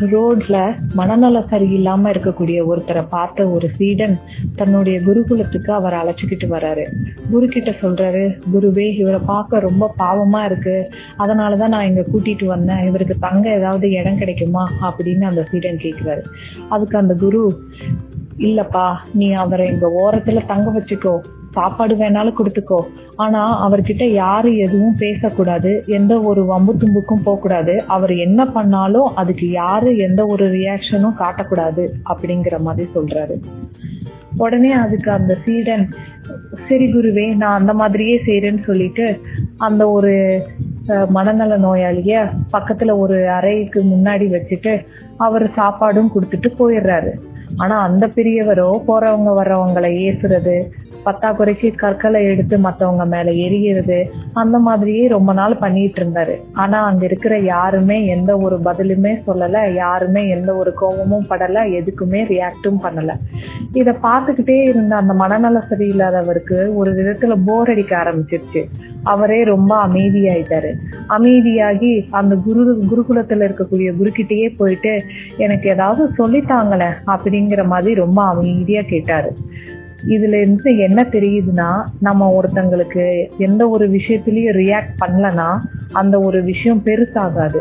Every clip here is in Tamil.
ரோட்ல மனநல சரியில்லாம இருக்கக்கூடிய ஒருத்தரை பார்த்த ஒரு சீடன் தன்னுடைய குருகுலத்துக்கு அவர் அழைச்சிக்கிட்டு வராரு. குரு கிட்ட சொல்றாரு குருவே இவரை பார்க்க ரொம்ப பாவமா இருக்கு. அதனாலதான் நான் இங்க கூட்டிட்டு வந்தேன். இவருக்கு தங்க ஏதாவது இடம் கிடைக்குமா? அப்படின்னு அந்த சீடன் கேட்கிறாரு அதுக்கு அந்த குரு இல்லப்பா நீ அவரை இந்த ஓரத்துல தங்க வச்சுக்கோ. சாப்பாடு வேணாலும் கொடுத்துக்கோ. ஆனா அவர்கிட்ட யாரு எதுவும் பேசக்கூடாது. எந்த ஒரு வம்பு தும்புக்கும் போகக்கூடாது. அவர் என்ன பண்ணாலும் அதுக்கு யாரு எந்த ஒரு ரியாக்ஷனும் காட்டக்கூடாது அப்படிங்கிற மாதிரி சொல்றாரு. உடனே அதுக்கு அந்த சீடன் சரி குருவே நான் அந்த மாதிரியே செய்யறேன்னு சொல்லிட்டு அந்த ஒரு மனநல நோயாளிய பக்கத்துல ஒரு அறைக்கு முன்னாடி வச்சுட்டு அவர் சாப்பாடும் கொடுத்துட்டு போயிடுறாரு. ஆனா அந்த பெரியவரோ போறவங்க வர்றவங்களை ஏசுறது பத்தாக்குறைக்கு கற்களை எடுத்து மத்தவங்க மேல எரியிறது அந்த மாதிரியே ரொம்ப நாள் பண்ணிட்டு இருந்தாரு ஆனா அங்க இருக்கிற யாருமே எந்த ஒரு பதிலுமே சொல்லல யாருமே எந்த ஒரு கோபமும் படல எதுக்குமே ரியாக்டும் பண்ணல. இத பார்த்துக்கிட்டே இருந்த அந்த மனநல சரியில்லாதவருக்கு ஒரு விதத்துல போர் அடிக்க ஆரம்பிச்சிருச்சு. அவரே ரொம்ப அமைதியாயிட்டாரு. அமைதியாகி அந்த குரு குருகுலத்துல இருக்கக்கூடிய குருக்கிட்டேயே போயிட்டு எனக்கு ஏதாவது சொல்லித்தாங்களேன் அப்படிங்கிற மாதிரி ரொம்ப அமைதியா கேட்டாரு. இதுல இருந்து என்ன தெரியுதுன்னா நம்ம ஒருத்தங்களுக்கு எந்த ஒரு விஷயத்திலயும் ரியாக்ட் பண்ணலனா அந்த ஒரு விஷயம் பெருசாகாது.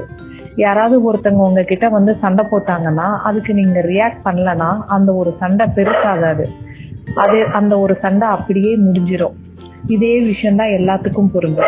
யாராவது ஒருத்தவங்க உங்ககிட்ட வந்து சண்டை போட்டாங்கன்னா அதுக்கு நீங்க ரியாக்ட் பண்ணலன்னா அந்த ஒரு சண்டை பெருசாகாது. அது அந்த ஒரு சண்டை அப்படியே முடிஞ்சிடும் இதே விஷயம்தான் எல்லாத்துக்கும் பொருந்தும்.